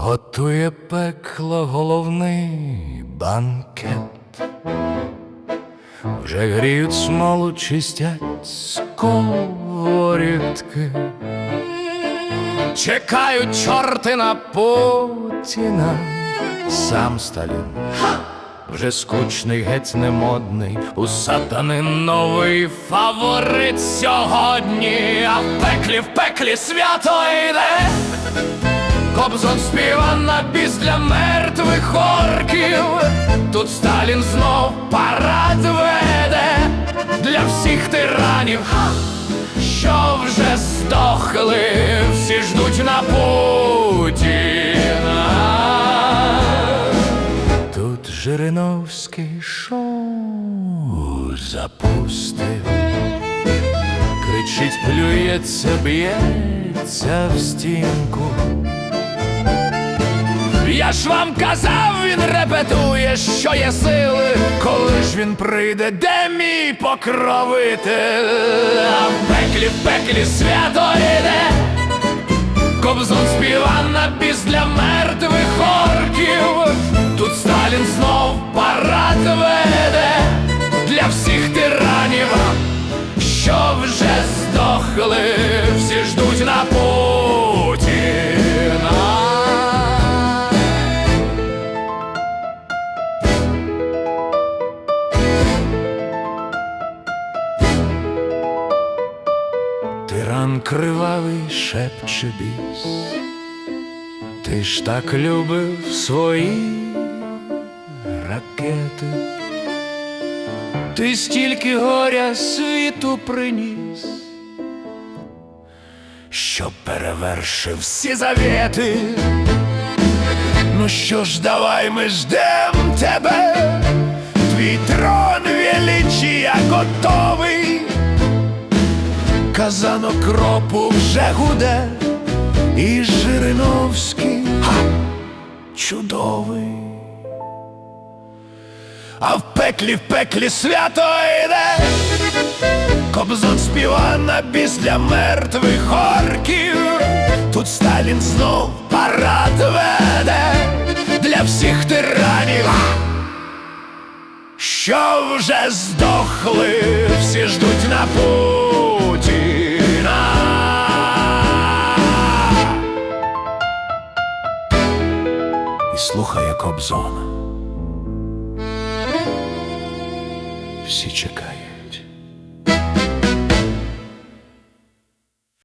готує пекло головний банкет. Вже гріють смолу, чистять сковорідки. Чекають чорти на Путіна, сам Сталін. Вже скучний, геть немодний, у сатани новий фаворит сьогодні, а в пеклі, в пеклі свято йде. Кобзон співа на біс мертвих орків. Тут Сталін знов парад веде для всіх тиранів, що вже здохли, всі ждуть на Путіна. Тут Жириновський шоу запустив, кричить, плюється, б'ється в стінку. Ж вам казав, він репетує, що є сили, коли ж він прийде, де мій покровитель, а в пеклі, в пеклі свято йде, Тиран кривавий шепче біс, ти ж так любив свої ракети, ти стільки горя світу приніс, що перевершив всі завіти. Ну що ж, давай ми ждем тебе, твій трон величія готовий. Казан окропу вже гуде, і Жириновський ха, чудовий. А в пеклі, в пеклі свято йде, Кобзон співа на біс для мертвих орків. Тут Сталін знов парад веде для всіх тиранів, що вже здохли, всі ждуть на Путіна. І слухає Кобзона. Всі чекають.